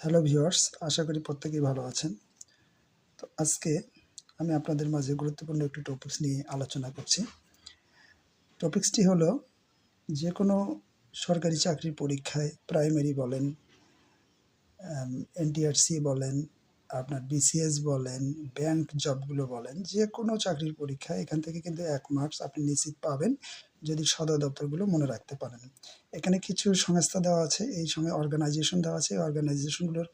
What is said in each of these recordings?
Hello viewers, আশা করি প্রত্যেকেই ভালো আছেন। তো আজকে আমি আপনাদের মাঝে গুরুত্বপূর্ণ একটি টপিক্স নিয়ে আলোচনা করছি। টপিকসটি হলো, যে কোনো সরকারি চাকরির পরীক্ষায় প্রাইমারি বলেন এনটিআরসি বলেন আপনার বিসিএস বলেন ব্যাংক জবগুলো বলেন যে কোনো চাকরির পরীক্ষা এখান থেকে কিন্তু এক মার্কস আপনি নিশ্চিত পাবেন যদি সদর দপ্তরগুলো মনে রাখতে পারেন। এখানে কিছু সংস্থা দেওয়া আছে, এই সময় অর্গানাইজেশন দেওয়া আছে অর্গানাইজেশনগুলোর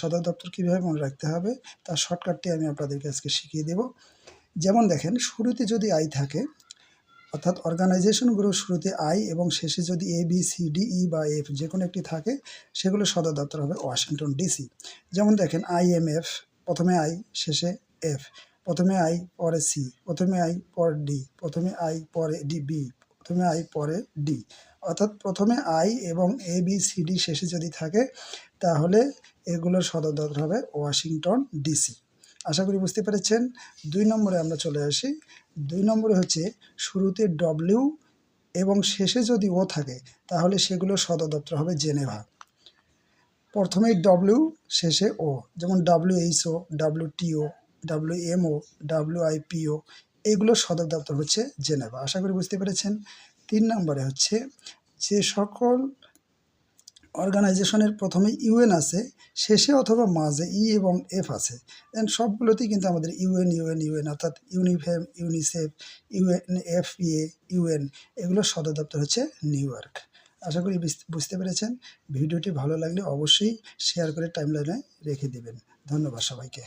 সদর দপ্তর কীভাবে মনে রাখতে হবে, তার শর্টকাটটি আমি আপনাদেরকে আজকে শিখিয়ে দেব। যেমন দেখেন, শুরুতে যদি আই থাকে অর্থাৎ অর্গানাইজেশনগুলোর শুরুতে আই এবং শেষে যদি A, B, C, D, E বা এফ যে কোনো একটি থাকে, সেগুলো সদর দপ্তর হবে ওয়াশিংটন ডিসি। যেমন দেখেন আইএমএফ প্রথমে আই, শেষে এফ, প্রথমে আই, পরে সি, প্রথমে আই, পরে ডি, প্রথমে আই, পরে ডি, বি, প্রথমে আই, পরে ডি। অর্থাৎ প্রথমে আই এবং এ, বি, সি, ডি শেষে যদি থাকে, তাহলে এগুলোর সদর দপ্তর হবে ওয়াশিংটন ডিসি। আশা করি বুঝতে পেরেছেন। দুই নম্বরে আমরা চলে আসি। দুই নম্বরে হচ্ছে শুরুতে ডব্লিউ এবং শেষে যদি ও থাকে, তাহলে সেগুলোর সদর দপ্তর হবে জেনেভা। প্রথমে ডব্লিউ শেষে ও যেমন W H O W T O W M O W I P O এগুলোর সদর দপ্তর হচ্ছে জেনেভা। আশা করি বুঝতে পেরেছেন। তিন নম্বরে হচ্ছে যে সকল অর্গানাইজেশনের প্রথমে ইউএন আছে, শেষে অথবা মাঝে ই এবং এফ আছে। দেন সবগুলোতেই কিন্তু আমাদের ইউএন ইউএন ইউএন অর্থাৎ UNIFEM, UNICEF UN F E A UN এগুলোর সদর দপ্তর হচ্ছে নিউ ইয়র্ক। আশা করি বুঝতে পেরেছেন। ভিডিওটি ভালো লাগলে অবশ্যই শেয়ার করে টাইমলাইনে রেখে দেবেন। ধন্যবাদ সবাইকে।